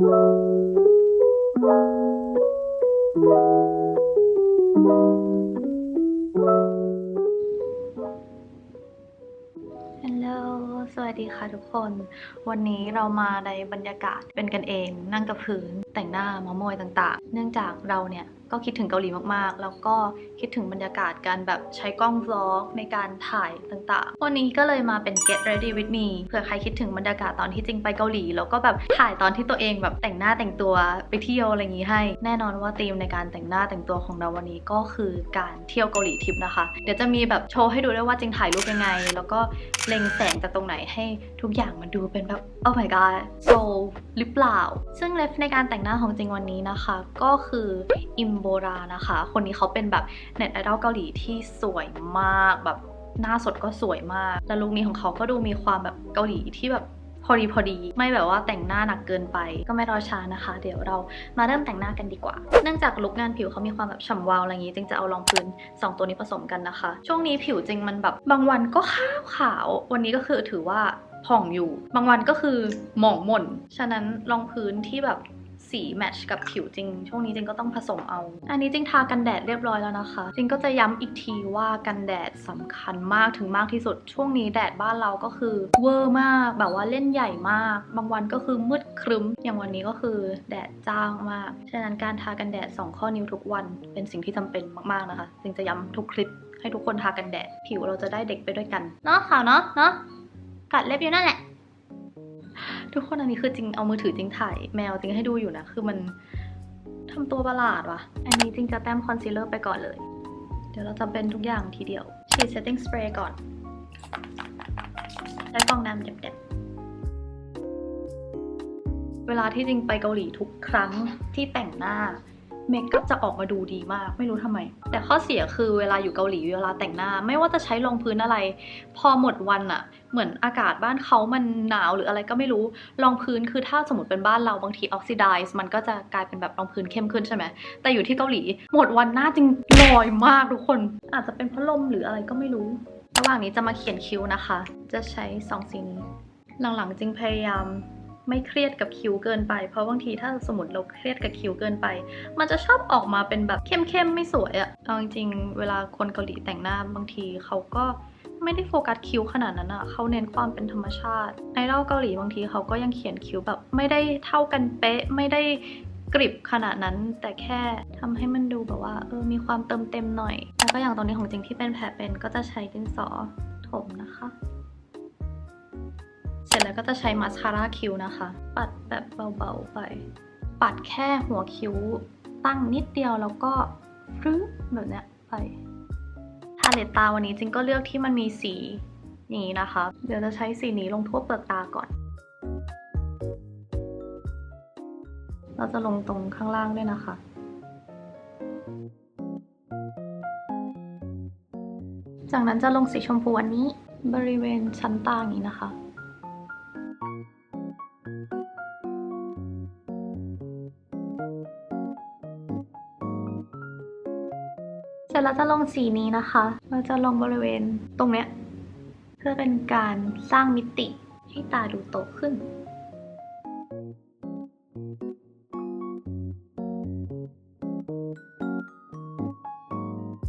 ฮัลโหล สวัสดีค่ะทุกคน วันนี้เรามาในบรรยากาศเป็นกันเอง นั่งกับพื้น แต่งหน้ามามวยต่างๆ เนื่องจากเราเนี่ย ก็คิดถึงเกาหลีมากๆ แล้วก็คิดถึงบรรยากาศการแบบใช้กล้อง vlog ในการถ่ายต่างๆ วันนี้ก็เลยมาเป็น get ready with me เผื่อใครคิดถึงบรรยากาศตอนที่จริงไปเกาหลี แล้วก็แบบถ่ายตอนที่ตัวเองแบบแต่งหน้าแต่งตัวไปเที่ยวอะไรอย่างนี้ให้ แน่นอนว่าธีมในการแต่งหน้าแต่งตัวของเราวันนี้ก็คือการเที่ยวเกาหลีทริปนะคะ เดี๋ยวจะมีแบบโชว์ให้ดูด้วยว่าจริงถ่ายรูปยังไง แล้วก็เล็งแสงจากตรงไหนให้ทุกอย่างมันดูเป็นแบบ oh my god so หรือเปล่า ซึ่งเลฟในการแต่งหน้าของจริงวันนี้นะคะ ก็คืออิมโบราณนะคะ คนนี้เขาเป็นแบบเน็ตไอดอลเกาหลีที่สวยมากแบบหน้าสดก็สวยมาก แล้วลุคนี้ของเขาก็ดูมีความแบบเกาหลีที่แบบพอดีพอดี ไม่แบบว่าแต่งหน้าหนักเกินไป ก็ไม่รอช้านะคะ เดี๋ยวเรามาเริ่มแต่งหน้ากันดีกว่า เนื่องจากลุคงานผิวเขามีความแบบฉ่ำวาวอะไรอย่างนี้ จึงจะเอารองพื้น 2 ตัวนี้ผสมกันนะคะ ช่วงนี้ผิวจริงมันแบบบางวันก็ขาวขาว วันนี้ก็คือถือว่าผ่องอยู่ บางวันก็คือหมองหม่น ฉะนั้นรองพื้นที่แบบ สีแมทช์กับผิวจริง ช่วงนี้จริงก็ต้องผสมเอา อันนี้จริงทากันแดดเรียบร้อยแล้วนะคะ จริงก็จะย้ำอีกทีว่ากันแดดสำคัญมากถึงมากที่สุด ช่วงนี้แดดบ้านเราก็คือเวอร์มากแบบว่าเล่นใหญ่มาก บางวันก็คือมืดครึ้ม อย่างวันนี้ก็คือแดดจ้างมาก ฉะนั้นการทากันแดด 2 ข้อนิ้วทุกวัน เป็นสิ่งที่จำเป็นมากๆนะคะจึงจะย้ำทุกคลิปให้ทุกคนทากันแดด ผิวเราจะได้เด็กไปด้วยกัน เนาะขาวเนาะเนาะกัดเล็บอยู่นั่นแหละ ทุกคนอันนี้คือจริงเอามือถือจริงถ่ายแมวจริงให้ดูอยู่นะ คือมันทำตัวประหลาดว่ะ อันนี้จริงจะแต้มคอนซีลเลอร์ไปก่อนเลย เดี๋ยวเราจะเป็นทุกอย่างทีเดียว ฉีดเซตติ้งสเปรย์ก่อนใช้ฟองน้ำเด็ดๆเวลาที่จริงไปเกาหลีทุกครั้งที่แต่งหน้า เมคอัพจะออกมาดูดีมากไม่รู้ทำไม แต่ข้อเสียคือเวลาอยู่เกาหลีเวลาแต่งหน้า ไม่ว่าจะใช้รองพื้นอะไร พอหมดวันอะเหมือนอากาศบ้านเขามันหนาวหรืออะไรก็ไม่รู้รองพื้นคือถ้าสมมติเป็นบ้านเราบางทีออกซิไดซ์มันก็จะกลายเป็นแบบรองพื้นเข้มขึ้นใช่ไหมแต่อยู่ที่เกาหลี หมดวันหน้าจริงลอยมากทุกคน อาจจะเป็นพัดลมหรืออะไรก็ไม่รู้ระหว่างนี้จะมาเขียนคิ้วนะคะ จะใช้สองสีนี้หลังๆจริงพยายาม ไม่เครียดกับคิ้วเกินไป เพราะบางทีถ้าสมมติเราเครียดกับคิ้วเกินไป มันจะชอบออกมาเป็นแบบเข้มๆไม่สวยอะเอาจริงๆเวลาคนเกาหลีแต่งหน้าบางทีเขาก็ไม่ได้โฟกัสคิ้วขนาดนั้นอะเขาเน้นความเป็นธรรมชาติ ไอดอลเกาหลีบางทีเขาก็ยังเขียนคิ้วแบบ ไม่ได้เท่ากันเป๊ะ ไม่ได้กริบขนาดนั้น แต่แค่ทำให้มันดูแบบว่า เออ มีความเติมเต็มหน่อย แล้วก็อย่างตรงนี้ของจริงที่เป็นแผลเป็นก็จะใช้ดินสอถมนะคะ เสร็จแล้วก็จะใช้มาสคาร่าคิ้วนะคะ ปัดแบบเบาๆไป ปัดแค่หัวคิ้วตั้งนิดเดียวแล้วก็ฟรึ๊บแบบเนี้ยไปพาเลตตาวันนี้จิงก็เลือกที่มันมีสียี่นี้นะคะ เดี๋ยวจะใช้สีนี้ลงทั่วเปลือกตาก่อน เราจะลงตรงข้างล่างด้วยนะคะจากนั้นจะลงสีชมพูอันนี้ บริเวณชั้นตาอย่างนี้นะคะ เสร็จแล้วจะลงสีนี้นะคะ เราจะลงบริเวณตรงเนี้ย เพื่อเป็นการสร้างมิติให้ตาดูโตขึ้น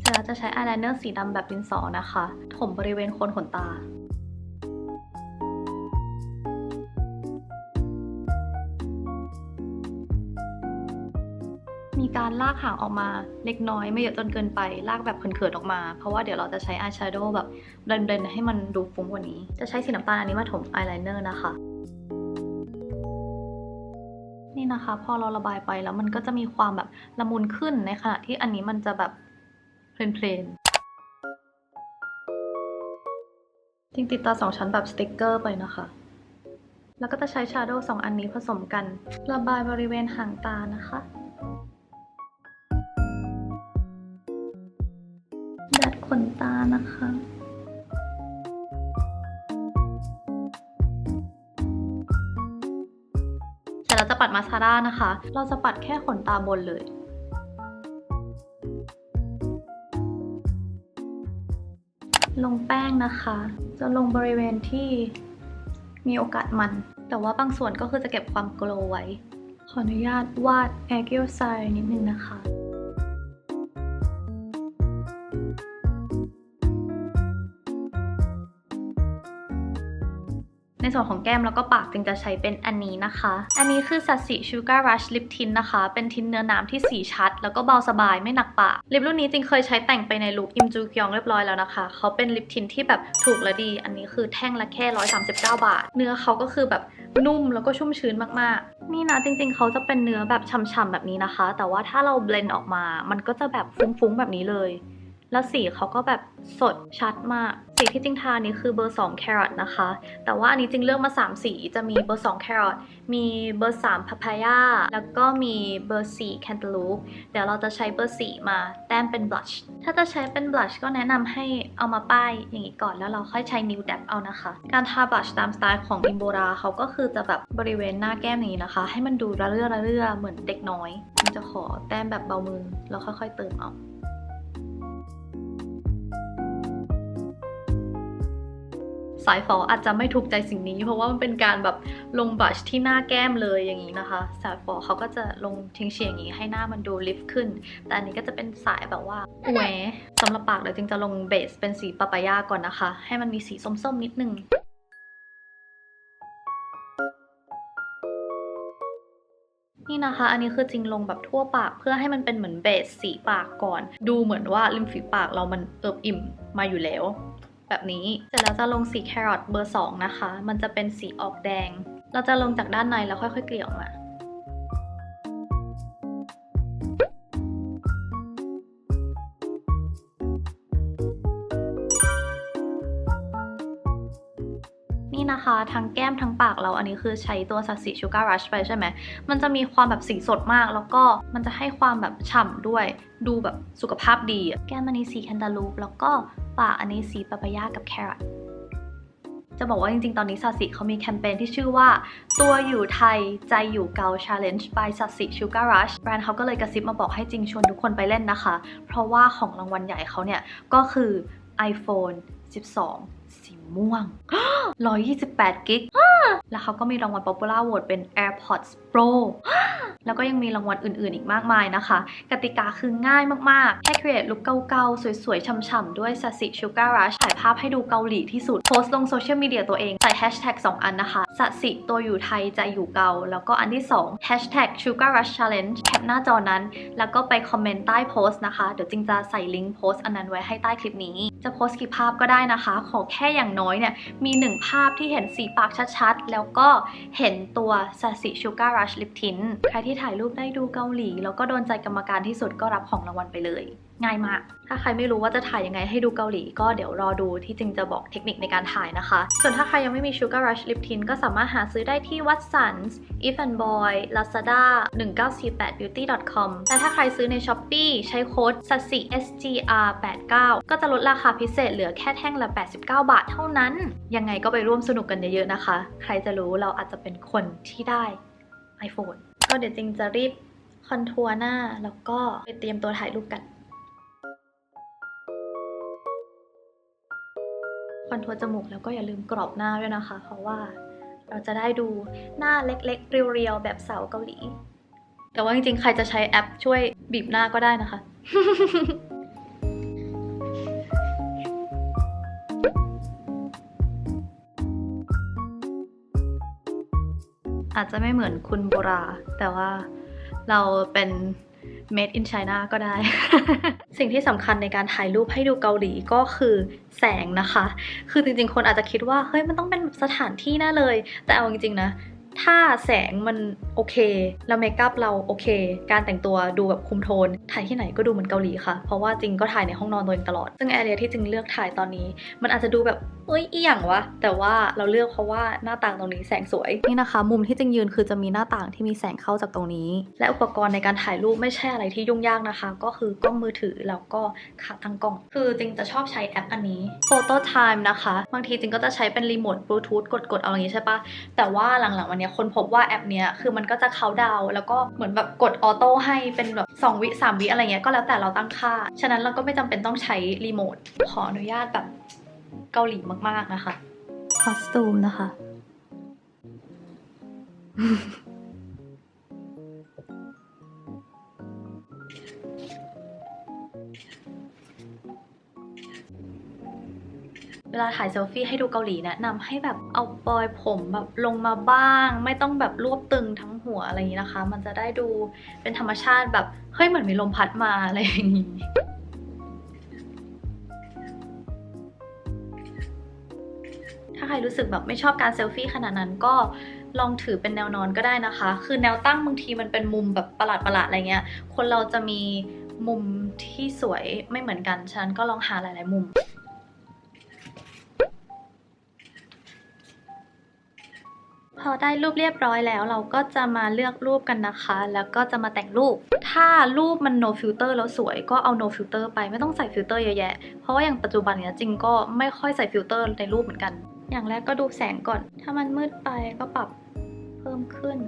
เสร็จแล้วจะใช้อายไลเนอร์สีดำแบบดินสอนะคะ ถมบริเวณโคนขนตา มีการลากหางออกมาเล็กน้อยไม่เยอะจนเกินไป ลากแบบเขินๆออกมา เพราะว่าเดี๋ยวเราจะใช้อายแชโดว์แบบเบลนๆให้มันดูฟุ้งกว่านี้ จะใช้สีน้ำตาลอันนี้มาถมอายไลเนอร์นะคะ นี่นะคะ พอเราระบายไปแล้วมันก็จะมีความแบบละมุนขึ้นในขณะที่อันนี้มันจะแบบเพลนๆจริงติดตาสองชั้นแบบสติกเกอร์ไปนะคะ แล้วก็จะใช้ชาโดว์สองอันนี้ผสมกัน ระบายบริเวณหางตานะคะ นตานะคะเสร็จแล้วจะปัดมาสคาร่านะคะ เราจะปัดแค่ขนตาบนเลยลงแป้งนะคะ จะลงบริเวณที่มีโอกาสมัน แต่ว่าบางส่วนก็คือจะเก็บความโกลไว้ ขออนุญาตวาดแอเกิลไซนิดนึงนะคะ ในส่วนของแก้มแล้วก็ปากจึงจะใช้เป็นอันนี้นะคะ อันนี้คือสัตสิชูการ์รัชลิปทินนะคะ เป็นทินเนื้อน้ำที่สีชัด แล้วก็เบาสบายไม่หนักปาก ลิปรุ่นนี้จริงเคยใช้แต่งไปในลุคอิมจูกยองเรียบร้อยแล้วนะคะ เขาเป็นลิปทินที่แบบถูกและดี อันนี้คือแท่งละแค่ 139 บาท เนื้อเขาก็คือแบบนุ่มแล้วก็ชุ่มชื้นมากๆ นี่นะจริงๆ เขาจะเป็นเนื้อแบบฉ่ำๆแบบนี้นะคะ แต่ว่าถ้าเราเบลนด์ออกมา มันก็จะแบบฟุ้งๆแบบนี้เลย แล้วสีเขาก็แบบสดชัดมาก สีที่จริงทานี้คือเบอร์2 carrot นะคะ แต่ว่าอันนี้จริงเลือกมา 3 สีจะมีเบอร์2 carrot มีเบอร์3 papaya แล้วก็มีเบอร์4 cantaloupe เดี๋ยวเราจะใช้เบอร์4มาแต้มเป็น blush ถ้าจะใช้เป็น blush ก็แนะนำให้เอามาป้ายอย่างนี้ก่อนแล้วเราค่อยใช้นิ้วแดบเอานะคะ การทา blush ตามสไตล์ของอิมโบราเขาก็คือจะแบบบริเวณหน้าแก้มอย่างนี้นะคะ ให้มันดูระเรื่อระเรื่อเหมือนเด็กน้อยมันจะขอแต้มแบบเบามือแล้วค่อย ๆ เติมเอา สายฝออาจจะไม่ถูกใจสิ่งนี้ เพราะว่ามันเป็นการแบบลงบลัชที่หน้าแก้มเลยอย่างนี้นะคะ สายฝอเขาก็จะลงทิ้งเฉียงอย่างนี้ให้หน้ามันดูลิฟต์ขึ้น แต่อันนี้ก็จะเป็นสายแบบว่าแหวสำหรับปากเดี๋ยวจึงจะลงเบสเป็นสีปาปายาก่อนนะคะ ให้มันมีสีส้มๆนิดนึงนี่นะคะ อันนี้คือจริงลงแบบทั่วปากเพื่อให้มันเป็นเหมือนเบสสีปากก่อน ดูเหมือนว่าริมฝีปากเรามันเอิบอิ่มมาอยู่แล้ว แบบนี้ เสร็จแล้วจะลงสีแครอทเบอร์ 2 นะคะ มันจะเป็นสีออกแดง เราจะลงจากด้านในแล้วค่อยๆเกลี่ยออกมานี่นะคะทั้งแก้มทั้งปากเราอันนี้คือใช้ตัวสัตสีชูการ์รัชไปใช่ไหม มันจะมีความแบบสีสดมาก แล้วก็มันจะให้ความแบบฉ่ำด้วย ดูแบบสุขภาพดี แก้มอันนี้สีแคนตาลูป แล้วก็ ปากอันนี้สีปาปายากับแครอทจะบอกว่าจริงๆ ตอนนี้ซาสิเขามีแคมเปญที่ชื่อว่า ตัวอยู่ไทยใจอยู่เกา Challenge by ซาสิ Sugar Rush แบรนด์เขาก็เลยกระซิบมาบอกให้จริงชวนทุกคนไปเล่นนะคะ เพราะว่าของรางวัลใหญ่เขาเนี่ย ก็คือ iPhone 12 สีม่วง 128 กิก แล้วเขาก็มีรางวัล Popular Vote เป็น AirPods Pro แล้วก็ยังมีรางวัลอื่นๆ อีกมากมายนะคะ กติกาคือง่ายมากๆ แค่ create ลุคเก่าๆ สวยๆช่ำๆ ด้วยสัสิ Sugar Rush ถ่ายภาพให้ดูเกาหลีที่สุด โพสต์ลงโซเชียลมีเดียตัวเอง ใส่ hashtag 2อันนะคะสัสิตัวอยู่ไทยใจอยู่เกา แล้วก็อันที่2 hashtag Sugar Rush Challenge แคปหน้าจอนั้น แล้วก็ไปคอมเมนต์ใต้โพสต์นะคะ เดี๋ยวจริงจะใส่ลิงก์โพสต์อันนั้นไว้ให้ใต้คลิปนี้ จะโพสต์กี่ภาพก็ได้นะคะ ขอแค่อย่างน้อยเนี่ย มีหนึ่งภาพที่เห็นสีปากชัดๆ แล้วก็เห็นตัวซาสิชูการ์รัชลิปทินใครที่ถ่ายรูปได้ดูเกาหลี แล้วก็โดนใจกรรมการที่สุดก็รับของรางวัลไปเลย ง่ายมาก ถ้าใครไม่รู้ว่าจะถ่ายยังไงให้ดูเกาหลี ก็เดี๋ยวรอดูที่จริงจะบอกเทคนิคในการถ่ายนะคะ ส่วนถ้าใครยังไม่มี Sugar Rush Lip Tint ก็สามารถหาซื้อได้ที่ Watsons If and Boy Lazada 1948 beauty com แต่ถ้าใครซื้อใน Shopee ใช้โค้ด SASI SGR 89ก็จะลดราคาพิเศษเหลือแค่แท่งละ 89 บาทเท่านั้น ยังไงก็ไปร่วมสนุกกันเยอะๆนะคะ ใครจะรู้เราอาจจะเป็นคนที่ได้ iPhone ก็เดี๋ยวจริงจะรีบคอนทัวร์หน้า แล้วก็ไปเตรียมตัวถ่ายรูปกันคอนทัวร์จมูกแล้วก็อย่าลืมกรอบหน้าด้วยนะคะ เพราะว่าเราจะได้ดูหน้าเล็กๆ เรียวๆ แบบสาวเกาหลี แต่ว่าจริงๆ ใครจะใช้แอปช่วยบีบหน้าก็ได้นะคะ อาจจะไม่เหมือนคุณโบรา แต่ว่าเราเป็น made in China ก็ได้ สิ่งที่สำคัญในการถ่ายรูปให้ดูเกาหลีก็คือแสงนะคะ คือจริงๆ คนอาจจะคิดว่า เฮ้ย มันต้องเป็นสถานที่แน่เลย แต่เอาจริงๆ นะ ถ้าแสงมันโอเค แล้วเมคอัพเราโอเค การแต่งตัวดูแบบคุมโทน ถ่ายที่ไหนก็ดูเหมือนเกาหลีค่ะ เพราะว่าจริงก็ถ่ายในห้องนอนตัวเองตลอด ซึ่งแอเรียที่จริงเลือกถ่ายตอนนี้ มันอาจจะดูแบบเอ้ยอีหยังวะ แต่ว่าเราเลือกเพราะว่าหน้าต่างตรงนี้แสงสวย นี่นะคะ มุมที่จริงยืนคือจะมีหน้าต่างที่มีแสงเข้าจากตรงนี้ และอุปกรณ์ในการถ่ายรูปไม่ใช่อะไรที่ยุ่งยากนะคะ ก็คือกล้องมือถือแล้วก็ขาตั้งกล้อง คือจริงจะชอบใช้แอปอันนี้ Photo Time นะคะ บางทีจริงก็จะใช้เป็นรีโมทบลูทูธกดๆเอาอย่างนี้ใช่ปะแต่ว่าหลังๆวันนี้คนพบว่าแอปเนี้ยคือมันก็จะเขาดาวแล้วก็เหมือนแบบกดออโต้ให้เป็นแบบ2วิ3วิอะไรเงี้ยก็แล้วแต่เราตั้งค่า ฉะนั้นเราก็ไม่จำเป็นต้องใช้รีโมทขออนุญาตแบบเกาหลีมากๆนะคะคอสตูมนะคะ เวลาถ่ายเซลฟี่ให้ดูเกาหลีแนะนำให้แบบเอาปลอยผมแบบลงมาบ้าง ไม่ต้องแบบรวบตึงทั้งหัวอะไรอย่างนี้นะคะ มันจะได้ดูเป็นธรรมชาติแบบเฮ้ยเหมือนมีลมพัดมาอะไรอย่างนี้ถ้าใครรู้สึกแบบไม่ชอบการเซลฟี่ขนาดนั้นก็ลองถือเป็นแนวนอนก็ได้นะคะ คือแนวตั้งบางทีมันเป็นมุมแบบประหลาดประหลาดๆอะไรเงี้ย คนเราจะมีมุมที่สวยไม่เหมือนกัน ฉะนั้นก็ลองหาหลาย ๆ มุม พอได้รูปเรียบร้อยแล้ว เราก็จะมาเลือกรูปกันนะคะ แล้วก็จะมาแต่งรูป ถ้ารูปมัน no filter แล้วสวยก็เอา no filter ไปไม่ต้องใส่ฟิลเตอร์เยอะแยะ เพราะว่าอย่างปัจจุบันเนี้ยจริงก็ไม่ค่อยใส่ฟิลเตอร์ในรูปเหมือนกัน อย่างแรกก็ดูแสงก่อน ถ้ามันมืดไปก็ปรับเพิ่มขึ้น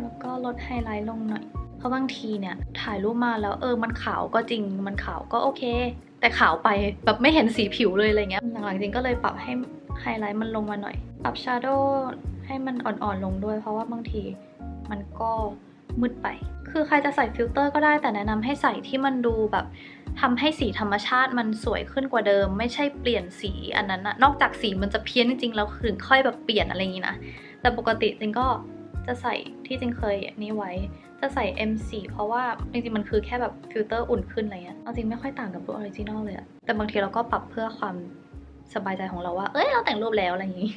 แล้วก็ลดไฮไลท์ลงหน่อย เพราะบางทีเนี่ยถ่ายรูปมาแล้วเออมันขาวก็จริง มันขาวก็โอเค แต่ขาวไปแบบไม่เห็นสีผิวเลยอะไรเงี้ย หลังๆจริงก็เลยปรับให้ไฮไลท์มันลงมาหน่อย ปรับชาร์โด ให้มันอ่อนๆลงด้วย เพราะว่าบางทีมันก็มืดไป คือใครจะใส่ฟิลเตอร์ก็ได้แต่แนะนำให้ใส่ที่มันดูแบบทำให้สีธรรมชาติมันสวยขึ้นกว่าเดิม ไม่ใช่เปลี่ยนสีอันนั้นนะนอกจากสีมันจะเพี้ยนจริงๆแล้วถึงค่อยแบบเปลี่ยนอะไรอย่างนี้นะ แต่ปกติจริงก็จะใส่ที่จริงเคยนี่ไว้ จะใส่ M4 เพราะว่าจริงๆมันคือแค่แบบฟิลเตอร์อุ่นขึ้นอะไรเงี้ยเอาจริงไม่ค่อยต่างกับรูปออริจินอลเลยอะแต่บางทีเราก็ปรับเพื่อความสบายใจของเราว่า เอ้ยเราแต่งรูปแล้วอะไรอย่างงี้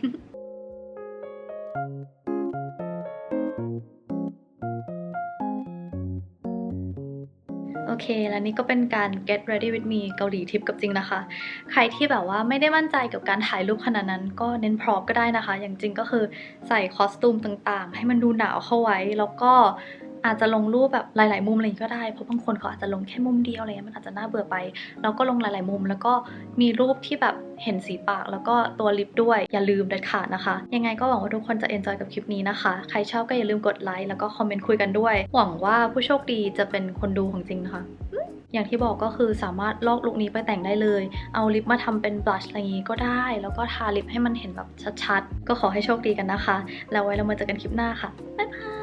โอเค แล้วนี่ก็เป็นการ get ready with me เกาหลีทิปกับจริงนะคะ ใครที่แบบว่าไม่ได้มั่นใจกับการถ่ายรูปขนาดนั้น ก็เน้นพร็อพก็ได้นะคะ อย่างจริงก็คือใส่คอสตูมต่างๆ ให้มันดูหนาวเข้าไว้ แล้วก็ อาจจะลงรูปแบบหลาย ๆ มุมอะไรอย่างงี้ก็ได้ เพราะบางคนเขาอาจจะลงแค่มุมเดียวอะไรเงี้ยมันอาจจะน่าเบื่อไปแล้วก็ลงหลาย ๆ มุม แล้วก็มีรูปที่แบบเห็นสีปาก แล้วก็ตัวลิปด้วยอย่าลืมเด็ดขาดนะคะ ยังไงก็หวังว่าทุกคนจะ enjoy กับคลิปนี้นะคะ ใครชอบก็อย่าลืมกดไลค์แล้วก็คอมเมนต์คุยกันด้วย หวังว่าผู้โชคดีจะเป็นคนดูของจริงนะคะอย่างที่บอกก็คือสามารถลอกลุคนี้ไปแต่งได้เลย เอาลิปมาทำเป็นบลัชอะไรอย่างงี้ก็ได้ แล้วก็ทาลิปให้มันเห็นแบบชัดๆ ก็ขอให้โชคดีกันนะคะ แล้วไว้เรามาเจอกันคลิปหน้าค่ะ บ๊ายบาย